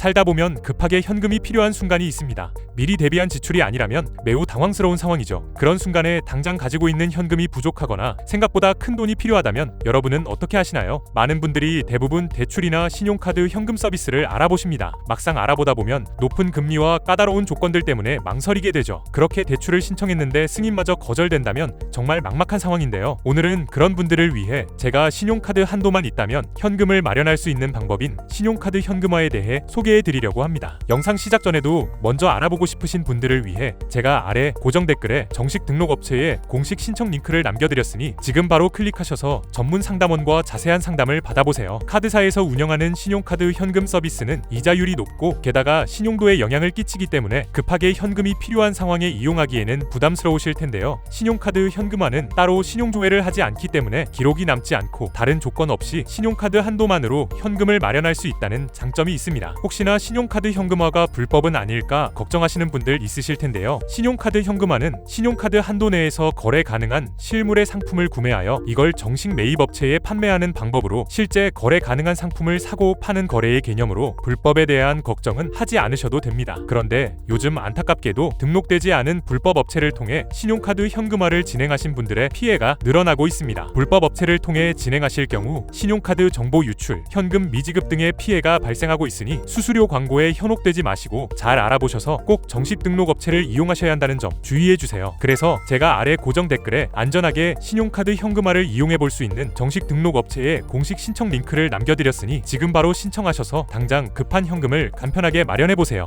살다 보면 급하게 현금이 필요한 순간이 있습니다. 미리 대비한 지출이 아니라면 매우 당황스러운 상황이죠. 그런 순간에 당장 가지고 있는 현금이 부족하거나 생각보다 큰 돈이 필요하다면 여러분은 어떻게 하시나요? 많은 분들이 대부분 대출이나 신용카드 현금 서비스를 알아보십니다. 막상 알아보다 보면 높은 금리와 까다로운 조건들 때문에 망설이게 되죠. 그렇게 대출을 신청했는데 승인마저 거절된다면 정말 막막한 상황인데요. 오늘은 그런 분들을 위해 제가 신용카드 한도만 있다면 현금을 마련할 수 있는 방법인 신용카드 현금화에 대해 소개 해 드리려고 합니다. 영상 시작 전에도 먼저 알아보고 싶으신 분들을 위해 제가 아래 고정 댓글에 정식 등록 업체의 공식 신청 링크를 남겨드렸으니 지금 바로 클릭하셔서 전문 상담원과 자세한 상담을 받아보세요. 카드사에서 운영하는 신용카드 현금 서비스는 이자율이 높고 게다가 신용도에 영향을 끼치기 때문에 급하게 현금이 필요한 상황에 이용하기에는 부담스러우실 텐데요. 신용카드 현금화는 따로 신용조회를 하지 않기 때문에 기록이 남지 않고 다른 조건 없이 신용카드 한도만으로 현금을 마련할 수 있다는 장점이 있습니다. 혹시 나 신용카드 현금화가 불법은 아닐까 걱정하시는 분들 있으실 텐데요. 신용카드 현금화는 신용카드 한도 내에서 거래 가능한 실물의 상품을 구매하여 이걸 정식 매입 업체에 판매하는 방법으로 실제 거래 가능한 상품을 사고 파는 거래의 개념으로 불법에 대한 걱정은 하지 않으셔도 됩니다. 그런데 요즘 안타깝게도 등록되지 않은 불법 업체를 통해 신용카드 현금화를 진행하신 분들의 피해가 늘어나고 있습니다. 불법 업체를 통해 진행하실 경우 신용카드 정보 유출, 현금 미지급 등의 피해가 발생하고 있으니 수수료 광고에 현혹되지 마시고 잘 알아보셔서 꼭 정식 등록 업체를 이용하셔야 한다는 점 주의해 주세요. 그래서 제가 아래 고정 댓글에 안전하게 신용카드 현금화를 이용해 볼 수 있는 정식 등록 업체의 공식 신청 링크를 남겨드렸으니 지금 바로 신청하셔서 당장 급한 현금을 간편하게 마련해 보세요.